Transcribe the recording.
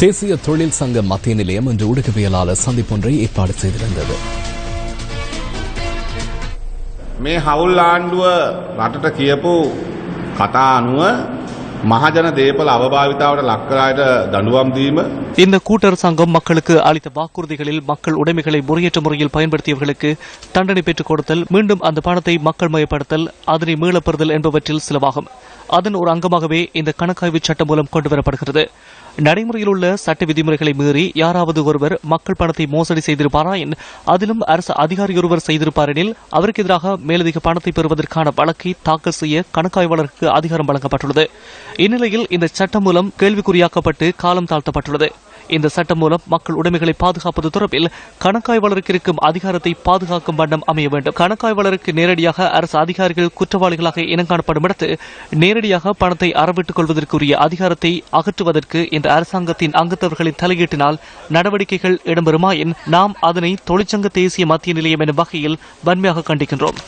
தேசிய தொழில் சங்க மத்திய நிலையம் இன்று ஊடகவியலாளர் சந்திப்பொன்றை ஏற்பாடு செய்திருந்தது මේ හවුල් ආණ්ඩුව රටට කියපු කතා අනුව மகாஜன தேபல் அவபாவிதாவோட லக்கராயிர தண்டுவம் தீம இந்த கூட்டர் சங்கம் மக்களுக்கு அளித்த வாக்குறுதிகளில் மக்கள் உடைமைகளை முறையற்ற முறையில் பயன்படுத்தியவர்களுக்கு தண்டனை பெற்றுக் கொடுத்தல் மீண்டும் அந்த பணத்தை மக்கள் மயப்படுத்தல் அதனை மீளப்பெறுதல் என்பவற்றில் சிலவாகும். அதன் ஒரு அங்கமாகவே இந்த கணக்காய்வு சட்டம் மூலம் கொண்டுவரப்படுகிறது. நடைமுறையில் உள்ள சட்ட விதிமுறைகளை மீறி யாராவது ஒருவர் மக்கள் பணத்தை மோசடி செய்திருப்பாரா என் அதிலும் அரசு அதிகாரியொருவர் செய்திருப்பாரெனில் அவருக்கு எதிராக மேலதிக பணத்தை பெறுவதற்கான வழக்கை தாக்கல் செய்ய கணக்காய்வாளருக்கு அதிகாரம் வழங்கப்பட்டுள்ளது. இந்நிலையில் இந்த சட்டம் மூலம் கேள்விக்குறியாக்கப்பட்டு காலம் தாழ்த்தப்பட்டுள்ளது. இந்த சட்டம் மூலம் மக்கள் உடைமைகளை பாதுகாப்பது தொடர்பில் கணக்காய்வாளருக்கு இருக்கும் அதிகாரத்தை பாதுகாக்கும் வண்ணம் அமைய வேண்டும். கணக்காய்வாளருக்கு நேரடியாக அரசு அதிகாரிகள் குற்றவாளிகளாக இனங்காணப்படும் இடத்து நேரடியாக பணத்தை அறவிட்டுக் கொள்வதற்குரிய அதிகாரத்தை அகற்றுவதற்கு இந்த அரசாங்கத்தின் அங்கத்தவர்களின் தலையீட்டினால் நடவடிக்கைகள் இடம்பெறுமாயின் நாம் அதனை தொழிற்சங்க தேசிய மத்திய நிலையம் எனும் வகையில் வன்மையாக கண்டிக்கின்றோம்.